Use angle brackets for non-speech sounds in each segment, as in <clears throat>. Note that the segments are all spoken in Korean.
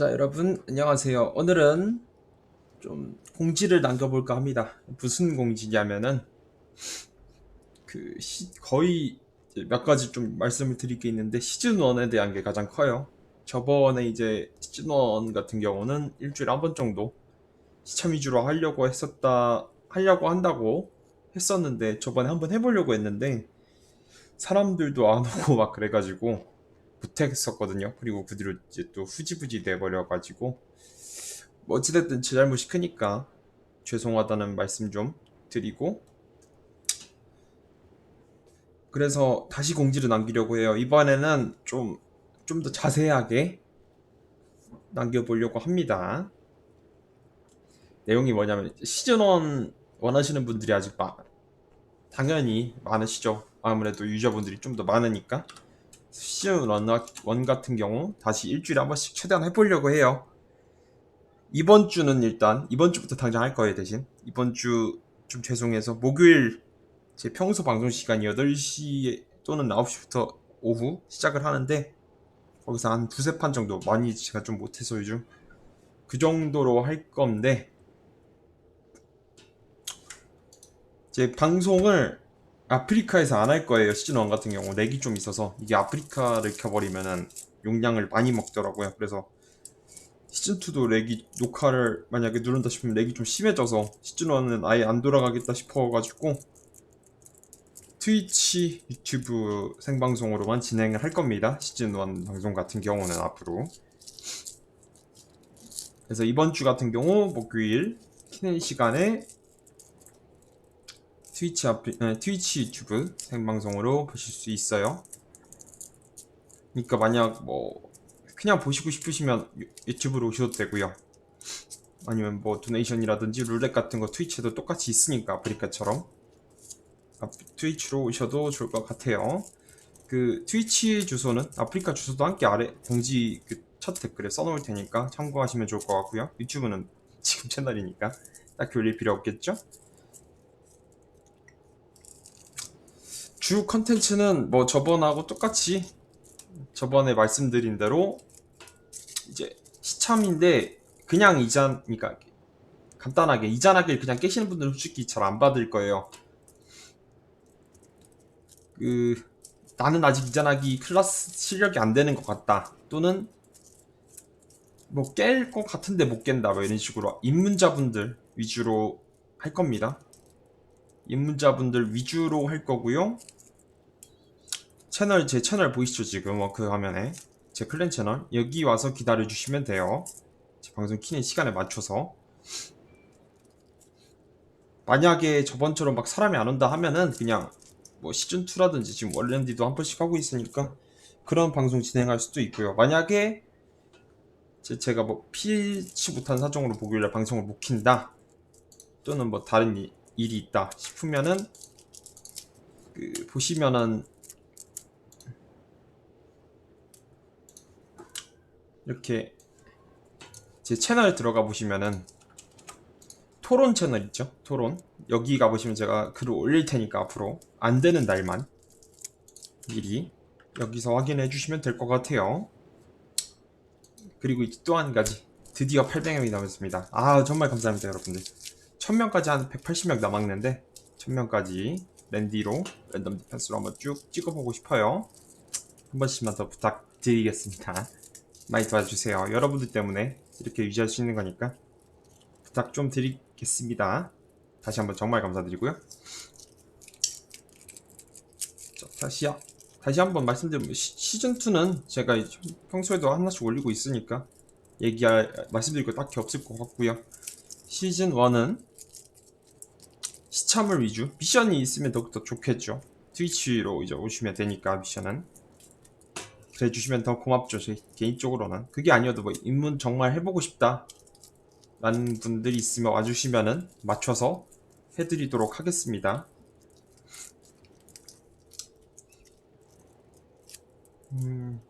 자, 여러분, 안녕하세요. 오늘은 좀 공지를 남겨볼까 합니다. 무슨 공지냐면은, 그, 시- 거의 몇 가지 좀 말씀을 드릴 게 있는데, 시즌1에 대한 게 가장 커요. 저번에 이제 시즌1 같은 경우는 일주일에 한 번 정도 시참 위주로 하려고 했었다, 하려고 한다고 했었는데, 저번에 한번 해보려고 했는데, 사람들도 안 오고 <laughs> 막 그래가지고, 못했었거든요. 그리고 그 뒤로 이제 또 후지부지 돼버려가지고 뭐 어찌됐든 제 잘못이 크니까 죄송하다는 말씀 좀 드리고 그래서 다시 공지를 남기려고 해요. 이번에는 좀 좀 더 자세하게 남겨보려고 합니다. 내용이 뭐냐면 시즌1 원하시는 분들이 아직 마, 당연히 많으시죠. 아무래도 유저분들이 좀 더 많으니까 시즌 1 같은 경우 다시 일주일에 한 번씩 최대한 해보려고 해요. 이번 주는 일단 이번 주부터 당장 할 거예요 대신 이번 주 좀 죄송해서 목요일 제 평소 방송 시간 8시 또는 9시부터 오후 시작을 하는데 거기서 한 두세 판 정도 많이 제가 좀 못해서 요즘 그 정도로 할 건데 제 방송을 아프리카에서 안 할 거예요. 시즌 1 같은 경우 렉이 좀 있어서 이게 아프리카를 켜버리면은 용량을 많이 먹더라고요. 그래서 시즌 2도 렉이 녹화를 만약에 누른다 싶으면 렉이 좀 심해져서 시즌 1은 아예 안 돌아가겠다 싶어가지고 트위치, 유튜브 생방송으로만 진행을 할 겁니다. 시즌 1 방송 같은 경우는 앞으로. 그래서 이번 주 같은 경우 목요일 키는 시간에 트위치 네, 트위치 유튜브 생방송으로 보실 수 있어요. 그러니까 만약 뭐 그냥 보시고 싶으시면 유- 유튜브로 오셔도 되고요. 아니면 뭐 도네이션이라든지 룰렛 같은 거 트위치에도 똑같이 있으니까 아프리카처럼 아, 트위치로 오셔도 좋을 것 같아요. 그 트위치 주소는 아프리카 주소도 함께 아래 공지 그 첫 댓글에 써놓을 테니까 참고하시면 좋을 것 같고요. 유튜브는 <laughs> 지금 채널이니까 딱히 올릴 필요 없겠죠? 주 컨텐츠는 뭐 저번하고 똑같이 저번에 말씀드린 대로 이제 시참인데 그냥 이잔 그러니까 간단하게 이잔하기를 그냥 깨시는 분들은 솔직히 잘 안 받을 거예요. 그 나는 아직 이잔하기 클라스 실력이 안 되는 것 같다. 또는 뭐 깰 것 같은데 못 깬다. 뭐 이런 식으로 입문자분들 위주로 할 겁니다. 입문자분들 위주로 할 거고요. 채널 제 채널 보이시죠 지금 워크 화면에 제 클랜 채널 여기 와서 기다려 주시면 돼요. 제 방송 키는 시간에 맞춰서 만약에 저번처럼 막 사람이 안 온다 하면은 그냥 뭐 시즌 2라든지 지금 월랜디도 한 번씩 하고 있으니까 그런 방송 진행할 수도 있고요. 만약에 제, 제가 뭐 피치 못한 사정으로 목요일날 방송을 못 킨다 또는 뭐 다른 이- 일이 있다 싶으면은 그 보시면은 이렇게 제 채널 들어가 보시면은 토론 채널 있죠? 토론 여기 가보시면 제가 글을 올릴 테니까 앞으로 안 되는 날만 미리 여기서 확인해 주시면 될 것 같아요. 그리고 또 한 가지 드디어 800명이 남았습니다. 아 정말 감사합니다 여러분들. 1000명까지 한 180명 남았는데 1000명까지 랜디로 랜덤 디펜스로 한번 쭉 찍어보고 싶어요. 한 번씩만 더 부탁드리겠습니다. 많이 도와주세요. 여러분들 때문에 이렇게 유지할 수 있는 거니까 부탁 좀 드리겠습니다. 다시 한번 정말 감사드리고요. 자, 다시 다시 한번 말씀드리면 시, 즌 2는 제가 평소에도 하나씩 올리고 있으니까 얘기할 말씀드릴 거 딱히 없을 것 같고요. 시즌 1은 시참을 위주 미션이 있으면 더욱더 좋겠죠. 트위치로 이제 오시면 되니까 미션은 그래 주시면 더 고맙죠. 제 개인적으로는 그게 아니어도 뭐 입문 정말 해보고 싶다 라는 분들이 있으면 와주시면은 맞춰서 해드리도록 하겠습니다. 음,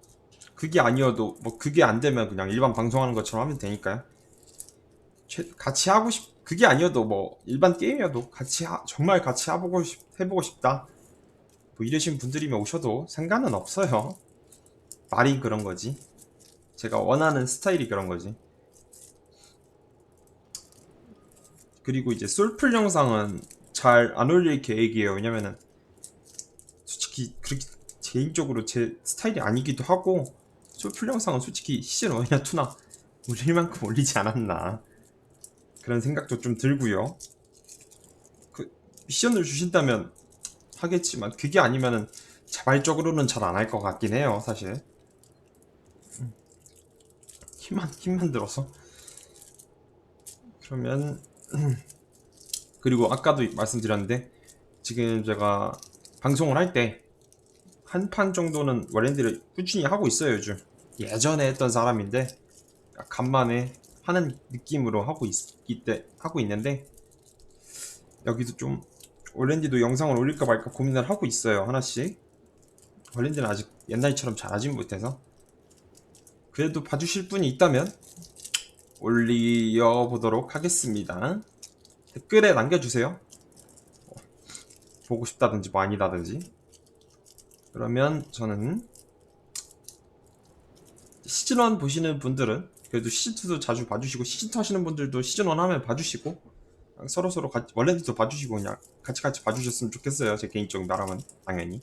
그게 아니어도 뭐 그게 안 되면 그냥 일반 방송하는 것처럼 하면 되니까요. 최- 같이 하고 싶 그게 아니어도 뭐 일반 게임이어도 같이 하- 정말 같이 해보고 싶 해보고 싶다. 뭐 이러신 분들이면 오셔도 상관은 없어요. 말이 그런 거지. 제가 원하는 스타일이 그런 거지. 그리고 이제 솔플 영상은 잘 안 올릴 계획이에요. 왜냐면은 솔직히 그렇게 개인적으로 제 스타일이 아니기도 하고 솔플 영상은 솔직히 시즌 1이나 2나 올릴 만큼 올리지 않았나 그런 생각도 좀 들고요. 그 미션을 주신다면 하겠지만 그게 아니면은 자발적으로는 잘 안 할 것 같긴 해요, 사실. 음. 힘만 힘만 들어서. 그러면 <clears throat> 그리고 아까도 말씀드렸는데 지금 제가 방송을 할 때 한 판 정도는 워렌디를 꾸준히 하고 있어요 요즘 예전에 했던 사람인데 간만에 하는 느낌으로 하고 있기 때 하고 있는데 여기도 좀 월랜디도 영상을 올릴까 말까 고민을 하고 있어요 하나씩 월랜디는 아직 옛날처럼 잘하진 못해서 그래도 봐주실 분이 있다면 올려보도록 하겠습니다. 댓글에 남겨주세요. 보고 싶다든지 뭐 아니다든지. 그러면 저는 시즌1 보시는 분들은 그래도 시즌2도 자주 봐주시고 시즌2 하시는 분들도 시즌1 하면 봐주시고 서로서로 같이 원래도 봐주시고 그냥 같이 같이 봐주셨으면 좋겠어요. 제 개인적인 바람은 당연히.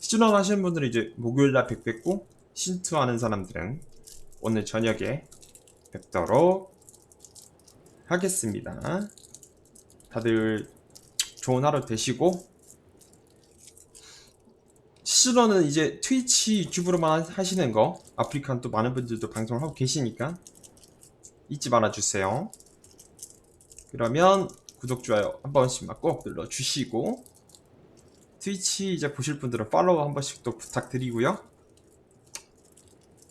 시즌1 하시는 분들은 이제 목요일날 뵙 뵙고 시즌2 하는 사람들은 오늘 저녁에 뵙도록 하겠습니다. 다들 좋은 하루 되시고 시즌1은 이제 트위치 유튜브로만 하시는 거 아프리카는 또 많은 분들도 방송을 하고 계시니까 잊지 말아주세요. 그러면 구독, 좋아요 한 번씩만 꼭 눌러주시고 트위치 이제 보실 분들은 팔로우 한 번씩 또 부탁드리고요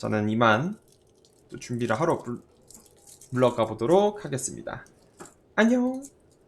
저는 이만 또 준비를 하러 물- 물러가 보도록 하겠습니다. 안녕